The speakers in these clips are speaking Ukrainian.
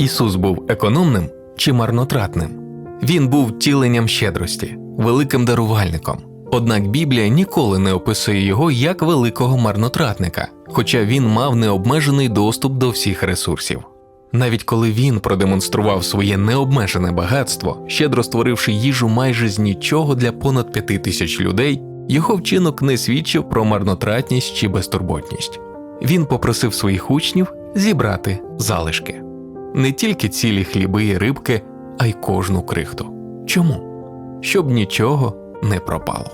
Ісус був економним чи марнотратним? Він був тіленням щедрості, великим дарувальником. Однак Біблія ніколи не описує його як великого марнотратника, хоча він мав необмежений доступ до всіх ресурсів. Навіть коли він продемонстрував своє необмежене багатство, щедро створивши їжу майже з нічого для понад п'яти тисяч людей, його вчинок не свідчив про марнотратність чи безтурботність. Він попросив своїх учнів зібрати залишки не тільки цілі хліби і рибки, а й кожну крихту. Чому? Щоб нічого не пропало.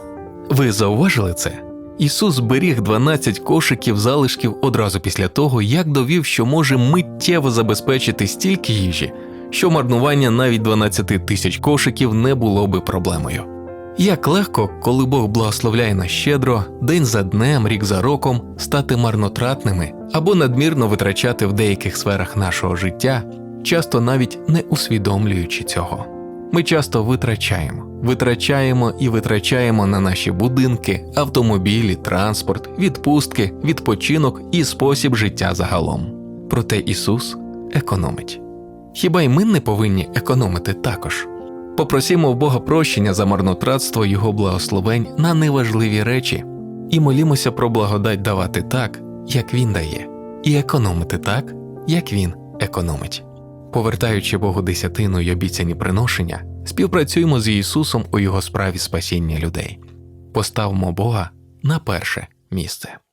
Ви зауважили це? Ісус зберіг 12 кошиків залишків одразу після того, як довів, що може миттєво забезпечити стільки їжі, що марнування навіть 12 тисяч кошиків не було би проблемою. Як легко, коли Бог благословляє нас щедро, день за днем, рік за роком стати марнотратними або надмірно витрачати в деяких сферах нашого життя, часто навіть не усвідомлюючи цього. Ми часто витрачаємо, витрачаємо і витрачаємо на наші будинки, автомобілі, транспорт, відпустки, відпочинок і спосіб життя загалом. Проте Ісус економить. Хіба й ми не повинні економити також? Попросімо в Бога прощення за марнотратство Його благословень на неважливі речі і молімося про благодать давати так, як Він дає, і економити так, як Він економить. Повертаючи Богу десятину й обіцяні приношення, співпрацюємо з Ісусом у Його справі спасіння людей. Поставимо Бога на перше місце.